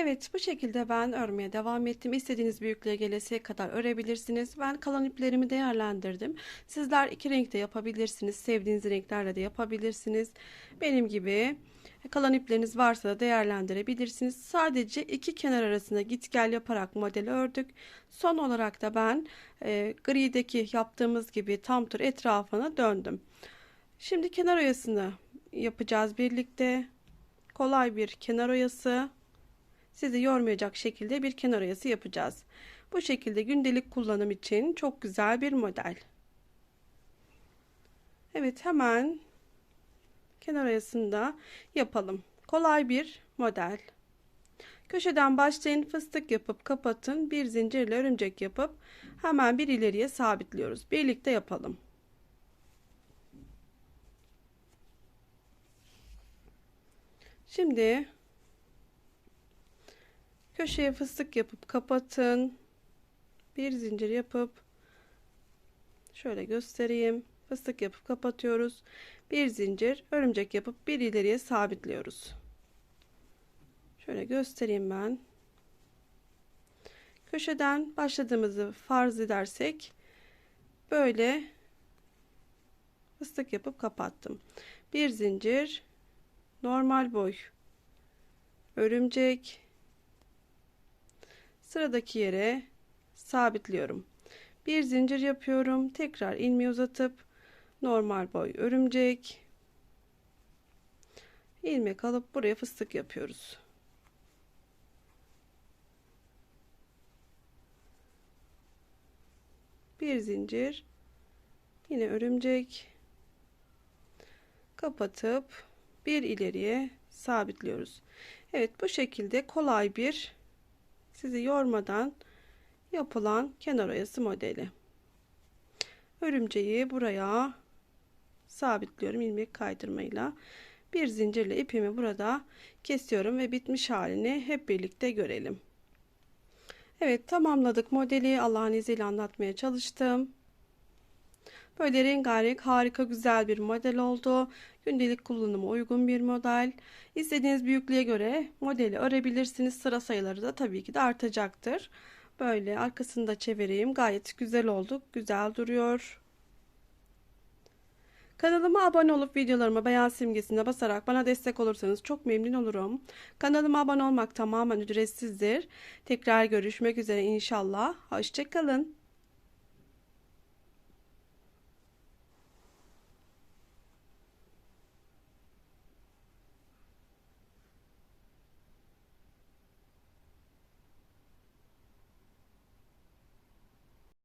Evet bu şekilde ben örmeye devam ettim. İstediğiniz büyüklüğe gelesiye kadar örebilirsiniz. Ben kalan iplerimi değerlendirdim. Sizler iki renkte yapabilirsiniz. Sevdiğiniz renklerle de yapabilirsiniz. Benim gibi kalan ipleriniz varsa da değerlendirebilirsiniz. Sadece iki kenar arasında git gel yaparak modeli ördük. Son olarak da ben e, grideki yaptığımız gibi tam tur etrafına döndüm. Şimdi kenar oyasını yapacağız birlikte. Kolay bir kenar oyası sizi yormayacak şekilde bir kenar oyası yapacağız. Bu şekilde gündelik kullanım için çok güzel bir model. Evet hemen kenar oyasını da yapalım. Kolay bir model. Köşeden başlayın fıstık yapıp kapatın. Bir zincirle örümcek yapıp hemen bir ileriye sabitliyoruz. Birlikte yapalım. Şimdi köşeye fıstık yapıp kapatın. Bir zincir yapıp şöyle göstereyim. Fıstık yapıp kapatıyoruz. Bir zincir örümcek yapıp bir ileriye sabitliyoruz. Şöyle göstereyim ben. Köşeden başladığımızı farz edersek böyle fıstık yapıp kapattım. Bir zincir normal boy örümcek sıradaki yere sabitliyorum. Bir zincir yapıyorum. Tekrar ilmeği uzatıp normal boy örümcek ilmek alıp buraya fıstık yapıyoruz. Bir zincir yine örümcek kapatıp bir ileriye sabitliyoruz. Evet bu şekilde kolay bir sizi yormadan yapılan kenar oyası modeli. Örümceği buraya sabitliyorum ilmek kaydırmayla. Bir zincirle ipimi burada kesiyorum ve bitmiş halini hep birlikte görelim. Evet tamamladık modeli Allah'ın izniyle anlatmaya çalıştım. Böyle rengarenk harika güzel bir model oldu. Gündelik kullanıma uygun bir model. İstediğiniz büyüklüğe göre modeli örebilirsiniz. Sıra sayıları da tabii ki de artacaktır. Böyle arkasını da çevireyim. Gayet güzel oldu. Güzel duruyor. Kanalıma abone olup videolarıma beğen simgesine basarak bana destek olursanız çok memnun olurum. Kanalıma abone olmak tamamen ücretsizdir. Tekrar görüşmek üzere inşallah. Hoşçakalın.